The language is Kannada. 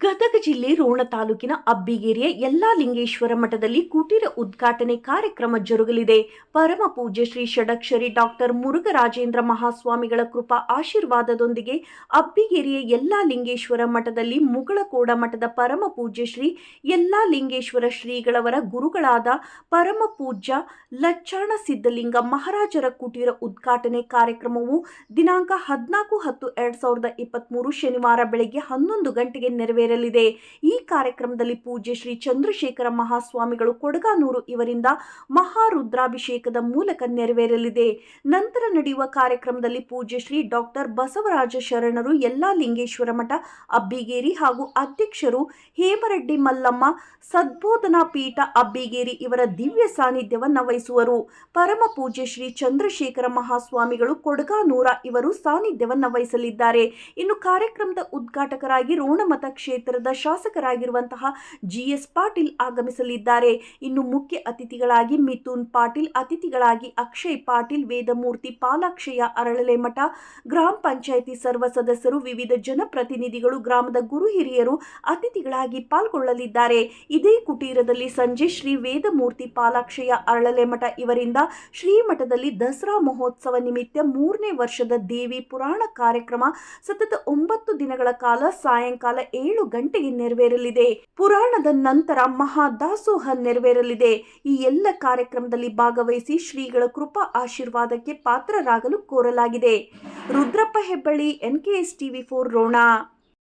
ಗದಗ ಜಿಲ್ಲೆ ರೋಣ ತಾಲೂಕಿನ ಅಬ್ಬಿಗೇರಿಯ ಎಲ್ಲಾ ಲಿಂಗೇಶ್ವರ ಮಠದಲ್ಲಿ ಕುಟೀರ ಉದ್ಘಾಟನೆ ಕಾರ್ಯಕ್ರಮ ಜರುಗಲಿದೆ. ಪರಮ ಪೂಜ್ಯ ಶ್ರೀ ಷಡಕ್ಷರಿ ಡಾಕ್ಟರ್ ಮುರುಘರಾಜೇಂದ್ರ ಮಹಾಸ್ವಾಮಿಗಳ ಕೃಪಾ ಆಶೀರ್ವಾದದೊಂದಿಗೆ ಅಬ್ಬಿಗೇರಿಯ ಎಲ್ಲಾ ಲಿಂಗೇಶ್ವರ ಮಠದಲ್ಲಿ ಮುಗಳಕೋಡ ಮಠದ ಪರಮ ಪೂಜ್ಯ ಶ್ರೀ ಎಲ್ಲಾ ಲಿಂಗೇಶ್ವರ ಶ್ರೀಗಳವರ ಗುರುಗಳಾದ ಪರಮ ಪೂಜ್ಯ ಲಚ್ಚಾಣ ಸಿದ್ಧಲಿಂಗ ಮಹಾರಾಜರ ಕುಟೀರ ಉದ್ಘಾಟನೆ ಕಾರ್ಯಕ್ರಮವು ದಿನಾಂಕ ಹದಿನಾಲ್ಕು ಹತ್ತು ಎರಡ್ ಸಾವಿರದ ಇಪ್ಪತ್ತ್ಮೂರು ಶನಿವಾರ ಬೆಳಗ್ಗೆ ಹನ್ನೊಂದು ಗಂಟೆಗೆ ನೆರವೇರಲಿದೆ. ಈ ಕಾರ್ಯಕ್ರಮದಲ್ಲಿ ಪೂಜ್ಯ ಶ್ರೀ ಚಂದ್ರಶೇಖರ ಮಹಾಸ್ವಾಮಿಗಳು ಕೊಡಗಾನೂರು ಇವರಿಂದ ಮಹಾರುದ್ರಾಭಿಷೇಕದ ಮೂಲಕ ನೆರವೇರಲಿದೆ. ನಂತರ ನಡೆಯುವ ಕಾರ್ಯಕ್ರಮದಲ್ಲಿ ಪೂಜ್ಯ ಶ್ರೀ ಡಾಕ್ಟರ್ ಬಸವರಾಜ ಶರಣರು, ಎಲ್ಲಾ ಲಿಂಗೇಶ್ವರ ಮಠ ಅಬ್ಬಿಗೇರಿ ಹಾಗೂ ಅಧ್ಯಕ್ಷರು ಹೇಮರೆಡ್ಡಿ ಮಲ್ಲಮ್ಮ, ಸದ್ಬೋಧನಾ ಪೀಠ ಅಬ್ಬಿಗೇರಿ ಇವರ ದಿವ್ಯ ಸಾನ್ನಿಧ್ಯವನ್ನು ವಹಿಸುವರು. ಪರಮ ಪೂಜ್ಯ ಶ್ರೀ ಚಂದ್ರಶೇಖರ ಮಹಾಸ್ವಾಮಿಗಳು ಕೊಡಗಾನೂರ ಇವರು ಸಾನ್ನಿಧ್ಯವನ್ನು ವಹಿಸಲಿದ್ದಾರೆ. ಇನ್ನು ಕಾರ್ಯಕ್ರಮದ ಉದ್ಘಾಟಕರಾಗಿ ರೋಣಮತ ಕ್ಷೇತ್ರದ ಶಾಸಕರಾಗಿರುವಂತಹ ಜಿಎಸ್ ಪಾಟೀಲ್ ಆಗಮಿಸಲಿದ್ದಾರೆ. ಇನ್ನು ಮುಖ್ಯ ಅತಿಥಿಗಳಾಗಿ ಮಿಥುನ್ ಪಾಟೀಲ್, ಅತಿಥಿಗಳಾಗಿ ಅಕ್ಷಯ್ ಪಾಟೀಲ್, ವೇದಮೂರ್ತಿ ಪಾಲಾಕ್ಷಯ ಅರಳಲೆ ಮಠ ಗ್ರಾಮ ಪಂಚಾಯಿತಿ ಸರ್ವ ಸದಸ್ಯರು, ವಿವಿಧ ಜನಪ್ರತಿನಿಧಿಗಳು, ಗ್ರಾಮದ ಗುರು ಹಿರಿಯರು ಅತಿಥಿಗಳಾಗಿ ಪಾಲ್ಗೊಳ್ಳಲಿದ್ದಾರೆ. ಇದೇ ಕುಟೀರದಲ್ಲಿ ಸಂಜೆ ಶ್ರೀ ವೇದಮೂರ್ತಿ ಪಾಲಾಕ್ಷಯ ಅರಳಲೆ ಮಠ ಇವರಿಂದ ಶ್ರೀಮಠದಲ್ಲಿ ದಸರಾ ಮಹೋತ್ಸವ ನಿಮಿತ್ತ ಮೂರನೇ ವರ್ಷದ ದೇವಿ ಪುರಾಣ ಕಾರ್ಯಕ್ರಮ ಸತತ ಒಂಬತ್ತು ದಿನಗಳ ಕಾಲ ಸಾಯಂಕಾಲ ಏಳು ಗಂಟೆಗೆ ನೆರವೇರಲಿದೆ. ಪುರಾಣದ ನಂತರ ಮಹಾದಾಸೋಹ ನೆರವೇರಲಿದೆ. ಈ ಎಲ್ಲ ಕಾರ್ಯಕ್ರಮದಲ್ಲಿ ಭಾಗವಹಿಸಿ ಶ್ರೀಗಳ ಕೃಪಾ ಆಶೀರ್ವಾದಕ್ಕೆ ಪಾತ್ರರಾಗಲು ಕೋರಲಾಗಿದೆ. Rudrappa Hebballi NKS TV four Rona.